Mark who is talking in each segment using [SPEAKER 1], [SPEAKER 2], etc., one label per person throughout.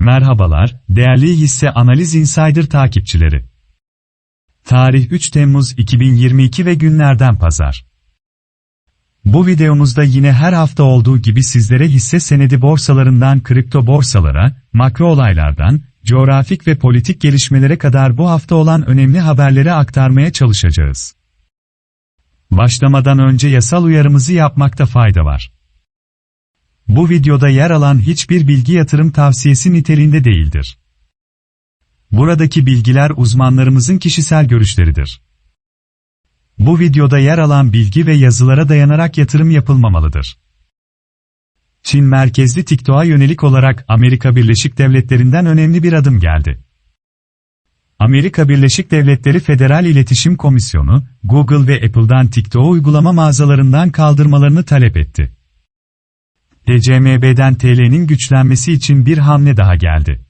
[SPEAKER 1] Merhabalar, değerli hisse analiz insider takipçileri. Tarih 3 Temmuz 2022 ve günlerden pazar. Bu videomuzda yine her hafta olduğu gibi sizlere hisse senedi borsalarından kripto borsalara, makro olaylardan, coğrafik ve politik gelişmelere kadar bu hafta olan önemli haberleri aktarmaya çalışacağız. Başlamadan önce yasal uyarımızı yapmakta fayda var. Bu videoda yer alan hiçbir bilgi yatırım tavsiyesi niteliğinde değildir. Buradaki bilgiler uzmanlarımızın kişisel görüşleridir. Bu videoda yer alan bilgi ve yazılara dayanarak yatırım yapılmamalıdır. Çin merkezli TikTok'a yönelik olarak Amerika Birleşik Devletleri'nden önemli bir adım geldi. Amerika Birleşik Devletleri Federal İletişim Komisyonu, Google ve Apple'dan TikTok'u uygulama mağazalarından kaldırmalarını talep etti. TCMB'den TL'nin güçlenmesi için bir hamle daha geldi.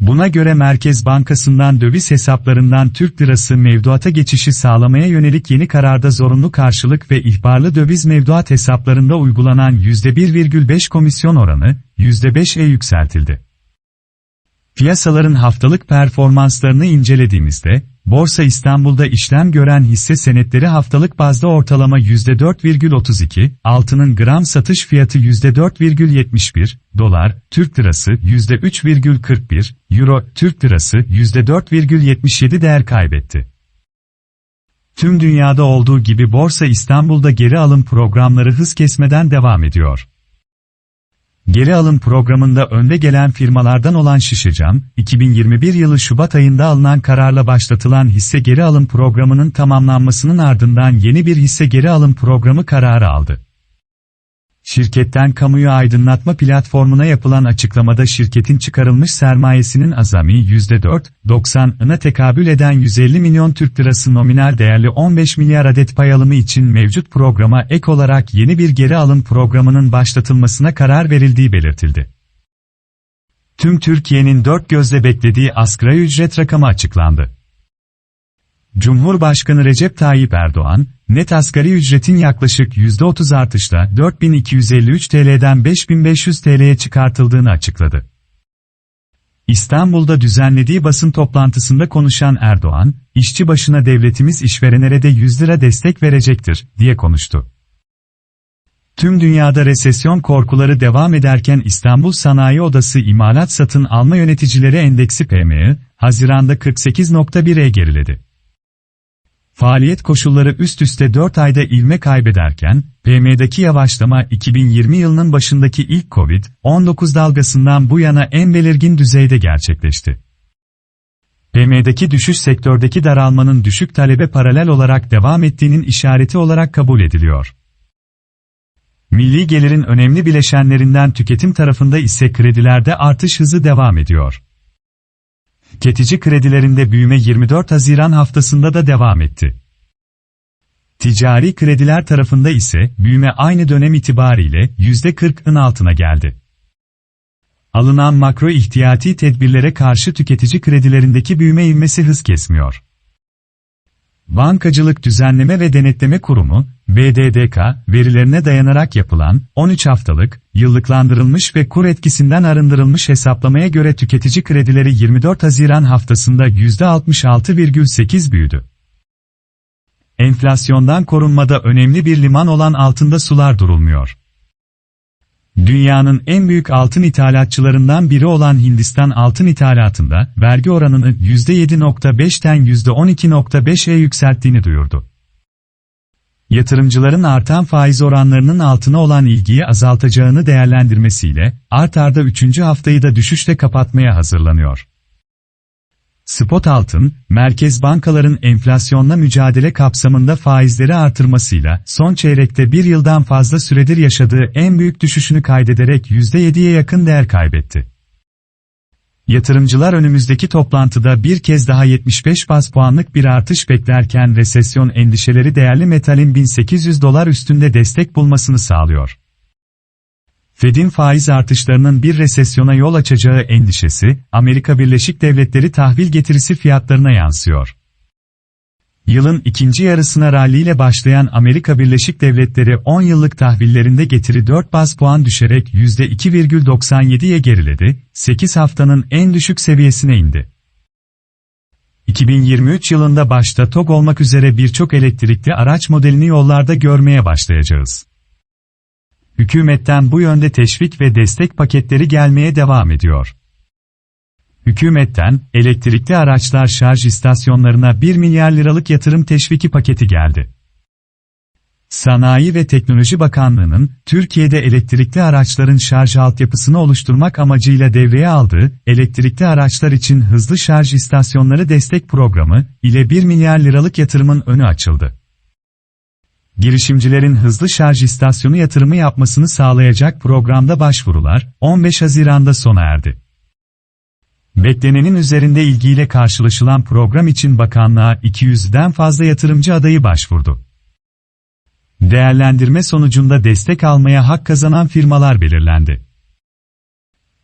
[SPEAKER 1] Buna göre Merkez Bankası'ndan döviz hesaplarından Türk lirası mevduata geçişi sağlamaya yönelik yeni kararda zorunlu karşılık ve ihbarlı döviz mevduat hesaplarında uygulanan %1,5 komisyon oranı, %5'e yükseltildi. Piyasaların haftalık performanslarını incelediğimizde, Borsa İstanbul'da işlem gören hisse senetleri haftalık bazda ortalama %4,32, altının gram satış fiyatı %4,71, dolar, Türk lirası %3,41, euro, Türk lirası %4,77 değer kaybetti. Tüm dünyada olduğu gibi Borsa İstanbul'da geri alım programları hız kesmeden devam ediyor. Geri alım programında önde gelen firmalardan olan Şişecam, 2021 yılı Şubat ayında alınan kararla başlatılan hisse geri alım programının tamamlanmasının ardından yeni bir hisse geri alım programı kararı aldı. Şirketten kamuyu aydınlatma platformuna yapılan açıklamada şirketin çıkarılmış sermayesinin azami %4.90'ına tekabül eden 150 milyon Türk lirası nominal değerli 15 milyar adet pay alımı için mevcut programa ek olarak yeni bir geri alım programının başlatılmasına karar verildiği belirtildi. Tüm Türkiye'nin dört gözle beklediği asgari ücret rakamı açıklandı. Cumhurbaşkanı Recep Tayyip Erdoğan, net asgari ücretin yaklaşık %30 artışla 4253 TL'den 5500 TL'ye çıkartıldığını açıkladı. İstanbul'da düzenlediği basın toplantısında konuşan Erdoğan, işçi başına devletimiz işverenlere de 100 lira destek verecektir, diye konuştu. Tüm dünyada resesyon korkuları devam ederken İstanbul Sanayi Odası İmalat Satın Alma Yöneticileri Endeksi PMI, Haziran'da 48.1'e geriledi. Faaliyet koşulları üst üste 4 ayda ilme kaybederken, PM'deki yavaşlama 2020 yılının başındaki ilk Covid-19 dalgasından bu yana en belirgin düzeyde gerçekleşti. PM'deki düşüş sektördeki daralmanın düşük talebe paralel olarak devam ettiğinin işareti olarak kabul ediliyor. Milli gelirin önemli bileşenlerinden tüketim tarafında ise kredilerde artış hızı devam ediyor. Tüketici kredilerinde büyüme 24 Haziran haftasında da devam etti. Ticari krediler tarafında ise büyüme aynı dönem itibariyle %40'ın altına geldi. Alınan makro ihtiyati tedbirlere karşı tüketici kredilerindeki büyüme ivmesi hız kesmiyor. Bankacılık Düzenleme ve Denetleme Kurumu, BDDK, verilerine dayanarak yapılan, 13 haftalık, yıllıklandırılmış ve kur etkisinden arındırılmış hesaplamaya göre tüketici kredileri 24 Haziran haftasında %66,8 büyüdü. Enflasyondan korunmada önemli bir liman olan altında sular durulmuyor. Dünyanın en büyük altın ithalatçılarından biri olan Hindistan altın ithalatında vergi oranını %7.5'ten %12.5'e yükselttiğini duyurdu. Yatırımcıların artan faiz oranlarının altına olan ilgiyi azaltacağını değerlendirmesiyle, art arda 3. haftayı da düşüşle kapatmaya hazırlanıyor. Spot altın, merkez bankaların enflasyonla mücadele kapsamında faizleri artırmasıyla son çeyrekte bir yıldan fazla süredir yaşadığı en büyük düşüşünü kaydederek %7'ye yakın değer kaybetti. Yatırımcılar önümüzdeki toplantıda bir kez daha 75 bas puanlık bir artış beklerken resesyon endişeleri değerli metalin 1800 dolar üstünde destek bulmasını sağlıyor. Fed'in faiz artışlarının bir resesyona yol açacağı endişesi, Amerika Birleşik Devletleri tahvil getirisi fiyatlarına yansıyor. Yılın ikinci yarısına ralliyle başlayan Amerika Birleşik Devletleri 10 yıllık tahvillerinde getiri 4 baz puan düşerek %2,97'ye geriledi, 8 haftanın en düşük seviyesine indi. 2023 yılında başta TOG olmak üzere birçok elektrikli araç modelini yollarda görmeye başlayacağız. Hükümetten bu yönde teşvik ve destek paketleri gelmeye devam ediyor. Hükümetten, elektrikli araçlar şarj istasyonlarına 1 milyar liralık yatırım teşviki paketi geldi. Sanayi ve Teknoloji Bakanlığı'nın, Türkiye'de elektrikli araçların şarj altyapısını oluşturmak amacıyla devreye aldığı, elektrikli araçlar için hızlı şarj istasyonları destek programı, ile 1 milyar liralık yatırımın önü açıldı. Girişimcilerin hızlı şarj istasyonu yatırımı yapmasını sağlayacak programda başvurular, 15 Haziran'da sona erdi. Beklenenin üzerinde ilgiyle karşılaşılan program için bakanlığa 200'den fazla yatırımcı adayı başvurdu. Değerlendirme sonucunda destek almaya hak kazanan firmalar belirlendi.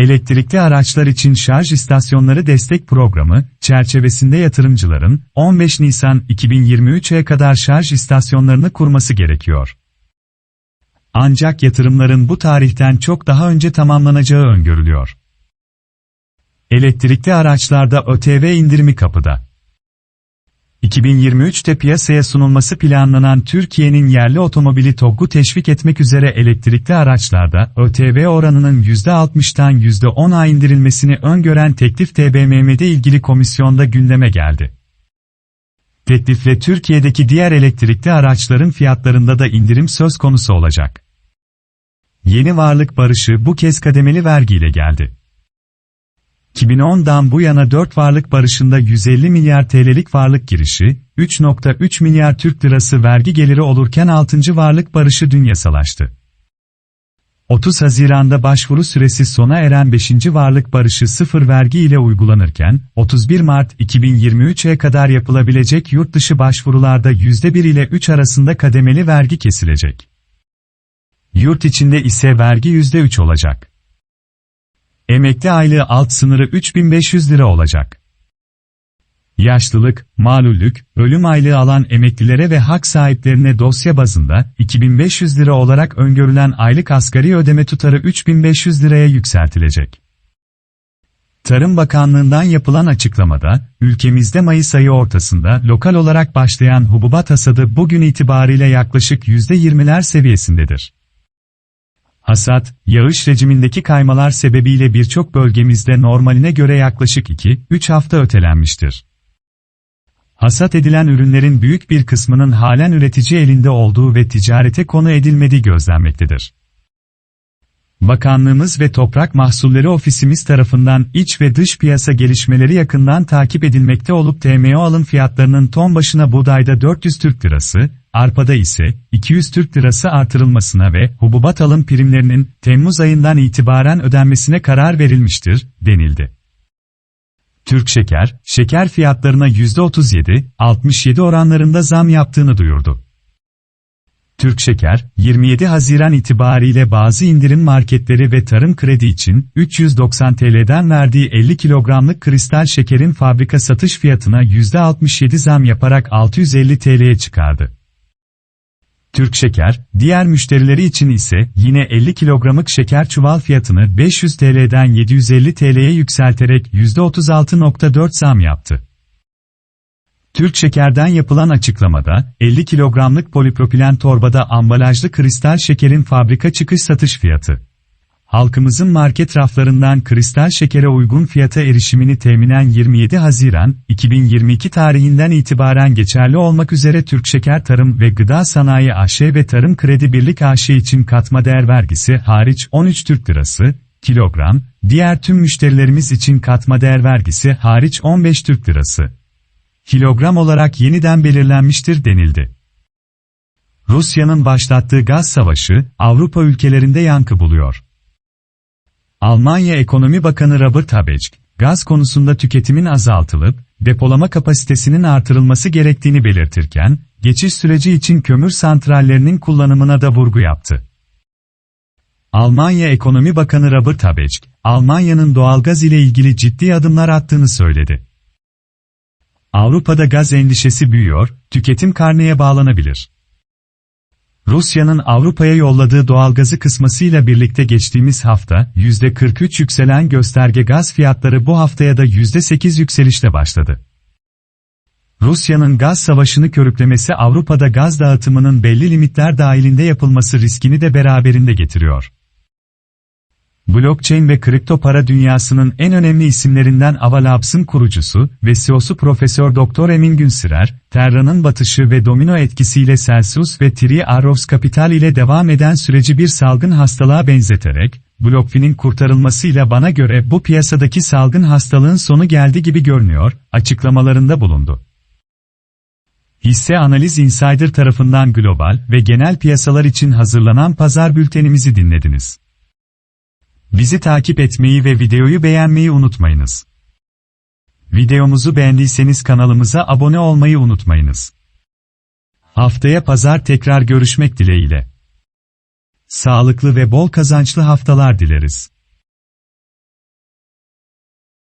[SPEAKER 1] Elektrikli araçlar için şarj istasyonları destek programı çerçevesinde yatırımcıların 15 Nisan 2023'e kadar şarj istasyonlarını kurması gerekiyor. Ancak yatırımların bu tarihten çok daha önce tamamlanacağı öngörülüyor. Elektrikli araçlarda ÖTV indirimi kapıda. 2023'te piyasaya sunulması planlanan Türkiye'nin yerli otomobili TOGG'u teşvik etmek üzere elektrikli araçlarda ÖTV oranının %60'tan %10'a indirilmesini öngören teklif TBMM'de ilgili komisyonda gündeme geldi. Teklifle Türkiye'deki diğer elektrikli araçların fiyatlarında da indirim söz konusu olacak. Yeni varlık barışı bu kez kademeli vergiyle geldi. 2010'dan bu yana 4 varlık barışında 150 milyar TL'lik varlık girişi, 3.3 milyar Türk lirası vergi geliri olurken 6. varlık barışı dün yasalaştı. 30 Haziran'da başvuru süresi sona eren 5. varlık barışı sıfır vergi ile uygulanırken, 31 Mart 2023'e kadar yapılabilecek yurt dışı başvurularda %1 ile 3 arasında kademeli vergi kesilecek. Yurt içinde ise vergi %3 olacak. Emekli aylığı alt sınırı 3500 lira olacak. Yaşlılık, malullük, ölüm aylığı alan emeklilere ve hak sahiplerine dosya bazında 2500 lira olarak öngörülen aylık asgari ödeme tutarı 3500 liraya yükseltilecek. Tarım Bakanlığı'ndan yapılan açıklamada, ülkemizde Mayıs ayı ortasında lokal olarak başlayan hububat hasadı bugün itibariyle yaklaşık %20'ler seviyesindedir. Hasat, yağış rejimindeki kaymalar sebebiyle birçok bölgemizde normaline göre yaklaşık 2-3 hafta ötelenmiştir. Hasat edilen ürünlerin büyük bir kısmının halen üretici elinde olduğu ve ticarete konu edilmediği gözlenmektedir. Bakanlığımız ve Toprak Mahsulleri Ofisimiz tarafından iç ve dış piyasa gelişmeleri yakından takip edilmekte olup TMO alım fiyatlarının ton başına buğdayda 400 Türk Lirası, arpada ise 200 Türk Lirası artırılmasına ve hububat alım primlerinin Temmuz ayından itibaren ödenmesine karar verilmiştir, denildi. Türk Şeker, şeker fiyatlarına %37-67 oranlarında zam yaptığını duyurdu. Türk Şeker, 27 Haziran itibariyle bazı indirim marketleri ve tarım kredi için 390 TL'den verdiği 50 kilogramlık kristal şekerin fabrika satış fiyatına %67 zam yaparak 650 TL'ye çıkardı. Türk Şeker, diğer müşterileri için ise yine 50 kilogramlık şeker çuval fiyatını 500 TL'den 750 TL'ye yükselterek %36.4 zam yaptı. Türk Şeker'den yapılan açıklamada, 50 kilogramlık polipropilen torbada ambalajlı kristal şekerin fabrika çıkış satış fiyatı. Halkımızın market raflarından kristal şekere uygun fiyata erişimini teminen 27 Haziran 2022 tarihinden itibaren geçerli olmak üzere Türk Şeker Tarım ve Gıda Sanayi AŞ ve Tarım Kredi Birlik AŞ için katma değer vergisi hariç 13 Türk Lirası, kilogram, diğer tüm müşterilerimiz için katma değer vergisi hariç 15 Türk Lirası kilogram olarak yeniden belirlenmiştir denildi. Rusya'nın başlattığı gaz savaşı, Avrupa ülkelerinde yankı buluyor. Almanya Ekonomi Bakanı Robert Habeck, gaz konusunda tüketimin azaltılıp, depolama kapasitesinin artırılması gerektiğini belirtirken, geçiş süreci için kömür santrallerinin kullanımına da vurgu yaptı. Almanya Ekonomi Bakanı Robert Habeck, Almanya'nın doğalgaz ile ilgili ciddi adımlar attığını söyledi. Avrupa'da gaz endişesi büyüyor, tüketim karneye bağlanabilir. Rusya'nın Avrupa'ya yolladığı doğalgazı kısmasıyla birlikte geçtiğimiz hafta %43 yükselen gösterge gaz fiyatları bu haftaya da %8 yükselişle başladı. Rusya'nın gaz savaşını körüklemesi Avrupa'da gaz dağıtımının belli limitler dahilinde yapılması riskini de beraberinde getiriyor. Blockchain ve kripto para dünyasının en önemli isimlerinden Avalabs'ın kurucusu ve CEO'su Profesör Doktor Emin Günsirer, Terra'nın batışı ve domino etkisiyle Celsius ve Three Arrows Capital ile devam eden süreci bir salgın hastalığa benzeterek, BlockFi'nin kurtarılmasıyla bana göre bu piyasadaki salgın hastalığın sonu geldi gibi görünüyor, açıklamalarında bulundu. Hisse Analiz Insider tarafından global ve genel piyasalar için hazırlanan pazar bültenimizi dinlediniz. Bizi takip etmeyi ve videoyu beğenmeyi unutmayınız. Videomuzu beğendiyseniz kanalımıza abone olmayı unutmayınız. Haftaya pazar tekrar görüşmek dileğiyle. Sağlıklı ve bol kazançlı haftalar dileriz.